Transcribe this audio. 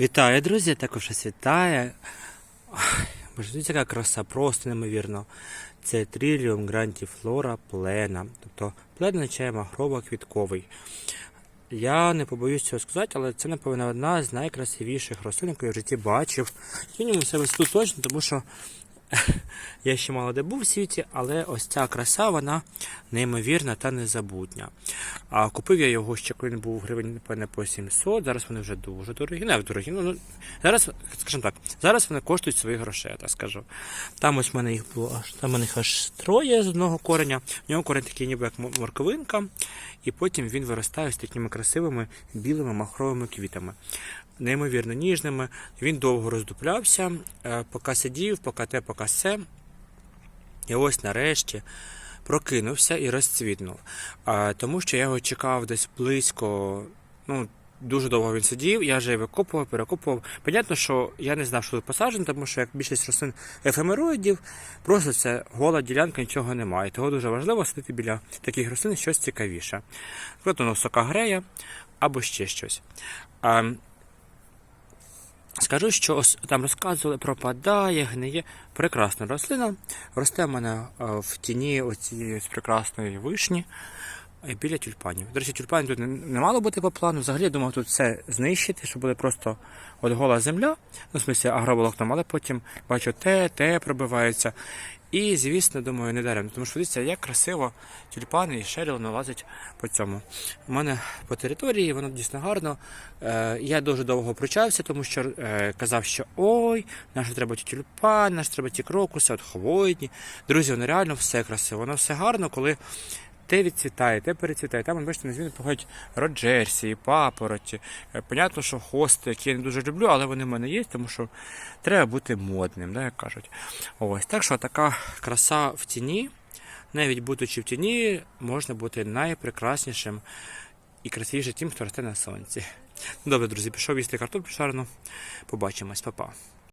Вітаю, друзі! Також вас вітаю. Боже, яка краса, просто неймовірно. Це триліум грантіфлора плена. Тобто плен означає махрово-квітковий. Я не побоюсь цього сказати, але це, напевно, одна з найкрасивіших рослин, яку я в житті бачив. Мінімум себе тут точно, тому що я ще мало де був в світі, але ось ця краса, вона неймовірна та незабутня. А купив я його ще коли він був гривень, напевне, по 700. Зараз вони вже дуже дорогі. Не дорогі. Ну, ну, зараз, скажімо так, зараз вони коштують своїх грошей, так скажу. Там ось в мене їх було аж там в аж троє з одного кореня. В нього корень такий ніби як морковинка, і потім він виростає з такими красивими білими махровими квітами. Неймовірно ніжними. Він довго роздуплявся, е, поки сидів, поки те, поки се. І ось нарешті прокинувся і розцвітнув. Тому що я його чекав десь близько, ну, дуже довго він сидів, я вже викопував, перекопував. Понятно, що я не знав, що тут посаджено, тому що як більшість рослин ефемероїдів, просто це гола ділянка, нічого немає. Того дуже важливо сидіти біля таких рослин щось цікавіше. Наприклад, ну, сокагрея або ще щось. Скажу, що ось там розказували, пропадає, гниє. Прекрасна рослина. Росте в мене е, в тіні оцієї прекрасної вишні е, біля тюльпанів. До речі, тюльпанів тут не, не мало бути по плану. Взагалі я думав тут все знищити, щоб буде просто от гола земля, ну, в смысле агроволокном, але потім бачу те, те пробивається. І, звісно, думаю, не даремно, тому що дивіться, як красиво тюльпани і шеріл налазять по цьому. У мене по території воно дійсно гарно. Е, я дуже довго пручався, тому що е, казав, що ой, наш треба ті тюльпани, наше треба ті крокуси, от хвойні. Друзі, воно реально все красиво, воно все гарно, коли те відцвітає, те перецвітає. Там, бачите, на зміни походять роджерсії, папороті. Е, Понятно, що хости, які я не дуже люблю, але вони в мене є, тому що треба бути модним, да, як кажуть. Ось так що така краса в тіні, навіть будучи в тіні, можна бути найпрекраснішим і красивішим тим, хто росте на сонці. Добре, друзі, пішов їсти картоплю шарену. Побачимось, па-па.